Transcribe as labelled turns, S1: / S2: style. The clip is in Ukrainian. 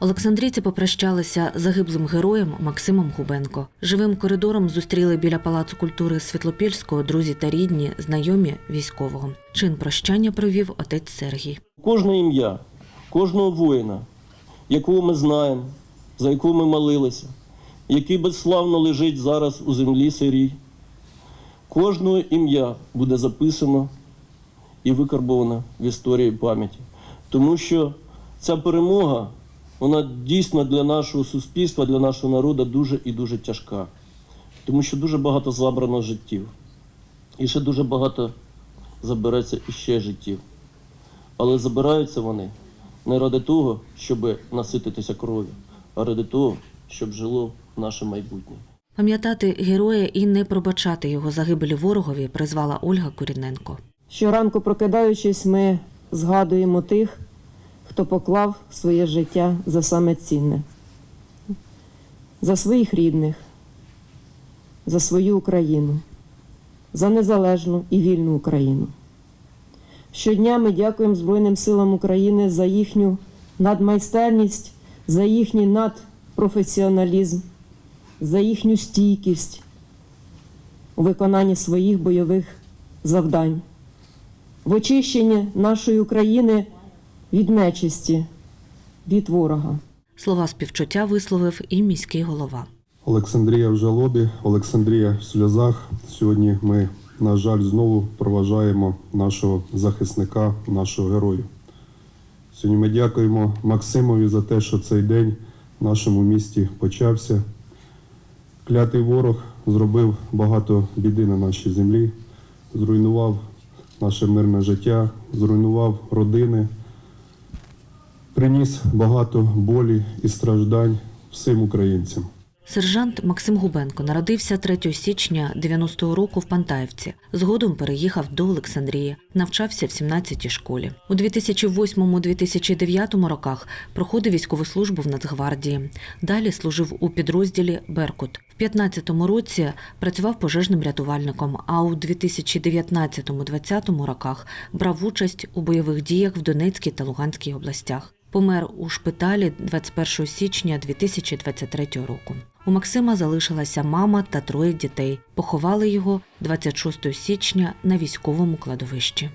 S1: Олександрійці попрощалися загиблим героєм Максимом Губенко. Живим коридором зустріли біля палацу культури Світлопільського друзі та рідні, знайомі військового. Чин прощання провів отець Сергій.
S2: Кожне ім'я, кожного воїна, якого ми знаємо, за якого ми молилися, який безславно лежить зараз у землі сирій. Кожного ім'я буде записано і викарбовано в історії пам'яті. Тому що ця перемога, вона дійсно для нашого суспільства, для нашого народу дуже і дуже тяжка. Тому що дуже багато забрано життів. І ще дуже багато забереться іще життів. Але забираються вони не ради того, щоб насититися кров'ю, а ради того, щоб жило наше майбутнє.
S1: Пам'ятати героя і не пробачати його загибелі ворогові призвала Ольга Куріненко.
S3: Щоранку прокидаючись, ми згадуємо тих, хто поклав своє життя за саме цінне, за своїх рідних, за свою Україну, за незалежну і вільну Україну. Щодня ми дякуємо Збройним силам України за їхню надмайстерність, за їхній надпрофесіоналізм, за їхню стійкість у виконанні своїх бойових завдань в очищенні нашої України від нечисті, від ворога.
S1: Слова співчуття висловив і міський голова.
S4: Олександрія в жалобі, Олександрія в сльозах. Сьогодні ми, на жаль, знову проважаємо нашого захисника, нашого герою. Сьогодні ми дякуємо Максимові за те, що цей день в нашому місті почався. Клятий ворог зробив багато біди на нашій землі, зруйнував наше мирне життя, зруйнував родини, приніс багато болі і страждань всім українцям.
S1: Сержант Максим Губенко народився 3 січня 90-го року в Пантаївці. Згодом переїхав до Олександрії, навчався в 17-й школі. У 2008-2009 роках проходив військову службу в Нацгвардії. Далі служив у підрозділі Беркут. В 15-му році працював пожежним рятувальником, а у 2019-2020 роках брав участь у бойових діях в Донецькій та Луганській областях. Помер у шпиталі 21 січня 2023 року. У Максима залишилася мама та троє дітей. Поховали його 26 січня на військовому кладовищі.